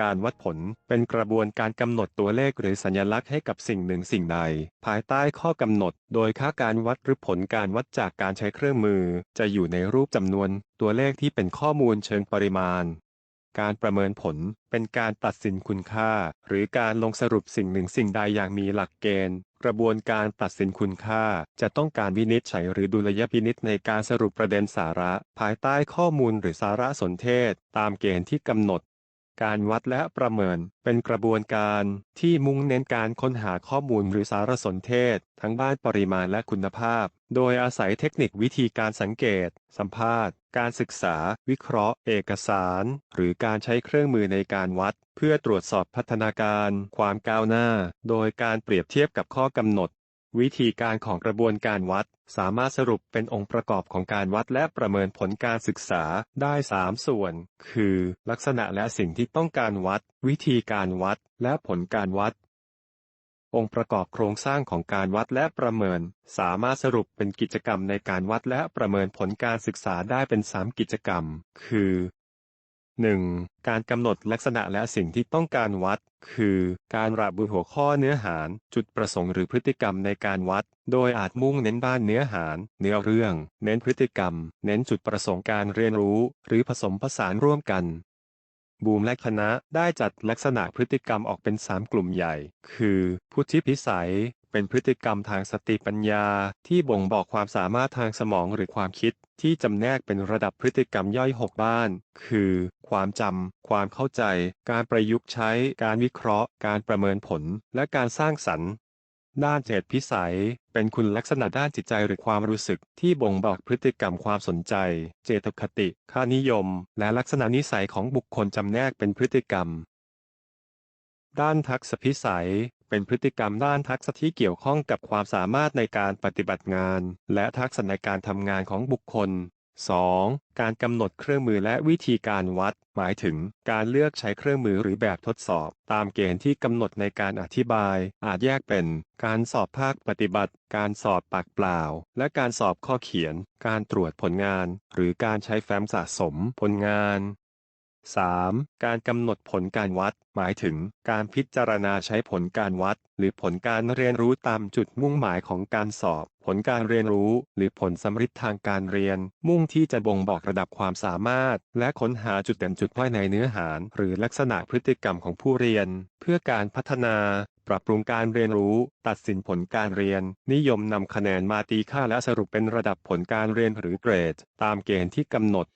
การวัดผล เป็นกระบวนการกำหนดตัวเลขหรือสัญลักษณ์ให้กับสิ่งหนึ่งสิ่งใด ภายใต้ข้อกำหนด โดยค่าการวัดหรือผลการวัดจากการใช้เครื่องมือ จะอยู่ในรูปจำนวน ตัวเลขที่เป็นข้อมูลเชิงปริมาณ การประเมินผลเป็นการตัดสินคุณค่า หรือการลงสรุปสิ่งหนึ่งสิ่งใดอย่างมีหลักเกณฑ์กระบวนการตัดสินคุณค่า จะต้องการวินิจฉัยหรือดุลยพินิจในการสรุปประเด็นสาระ ภายใต้ข้อมูลหรือสารสนเทศ ตามเกณฑ์ที่กำหนด การวัดและประเมิน เป็นกระบวนการที่มุ่งเน้นการค้นหาข้อมูลหรือสารสนเทศ ทั้งด้านปริมาณและคุณภาพ โดยอาศัยเทคนิควิธีการสังเกต สัมภาษณ์ การศึกษา วิเคราะห์ เอกสาร หรือการใช้เครื่องมือในการวัด เพื่อตรวจสอบพัฒนาการ ความก้าวหน้า โดยการเปรียบเทียบกับข้อกำหนด วิธีการของกระบวนการวัด สามารถสรุปเป็นองค์ประกอบของการวัดและประเมินผลการศึกษาได้ 3 ส่วน คือ ลักษณะและสิ่งที่ต้องการวัด วิธีการวัด และผลการวัด องค์ประกอบโครงสร้างของการวัดและประเมิน สามารถสรุปเป็นกิจกรรมในการวัดและประเมินผลการศึกษาได้เป็น 3 กิจกรรม คือ 1. การกำหนดลักษณะและสิ่งที่ต้องการวัด คือการระบุหัวข้อเนื้อหา จุดประสงค์หรือพฤติกรรมในการวัด โดยอาจมุ่งเน้นบ้านเนื้อหา เนื้อเรื่อง เน้นพฤติกรรม เน้นจุดประสงค์การเรียนรู้ หรือผสมผสานร่วมกันบูมและคณะได้จัดลักษณะพฤติกรรมออกเป็น 3 กลุ่มใหญ่ คือ พุทธิพิสัย เป็นพฤติกรรมทางสติปัญญา ที่บ่งบอกความสามารถทางสมองหรือความคิด ที่จำแนกเป็นระดับพฤติกรรมย่อย 6 บ้าน คือ ความจำ ความเข้าใจ การประยุกต์ใช้ การวิเคราะห์ การประเมินผล และการสร้างสรรค์ด้านเจตพิสัย เป็นคุณลักษณะด้านจิตใจหรือความรู้สึกที่บ่งบอกพฤติกรรมความสนใจ เจตคติ ค่านิยม และลักษณะนิสัยของบุคคลจำแนกเป็นพฤติกรรม ด้านทักษะพิสัย เป็นพฤติกรรมด้านทักษะที่เกี่ยวข้องกับความสามารถในการปฏิบัติงาน และทักษะในการทำงานของบุคคล 2. การกำหนดเครื่องมือและวิธีการวัด หมายถึงการเลือกใช้เครื่องมือหรือแบบทดสอบ ตามเกณฑ์ที่กำหนดในการอธิบาย อาจแยกเป็น การสอบภาคปฏิบัติ การสอบปากเปล่า และการสอบข้อเขียน การตรวจผลงาน หรือการใช้แฟ้มสะสม ผลงาน 3. การกำหนดผลการวัด หมายถึงการพิจารณาใช้ผลการวัด หรือผลการเรียนรู้ตามจุดมุ่งหมายของการสอบ ผลการเรียนรู้ หรือผลสำริดทางการเรียน มุ่งที่จะบ่งบอกระดับความสามารถ และค้นหาจุดเด่นจุดด้อยในเนื้อหา หรือลักษณะพฤติกรรมของผู้เรียน เพื่อการพัฒนาปรับปรุงการเรียนรู้ ตัดสินผลการเรียน นิยมนำคะแนนมาตีค่าและสรุปเป็นระดับผลการเรียนหรือเกรด ตามเกณฑ์ที่กำหนด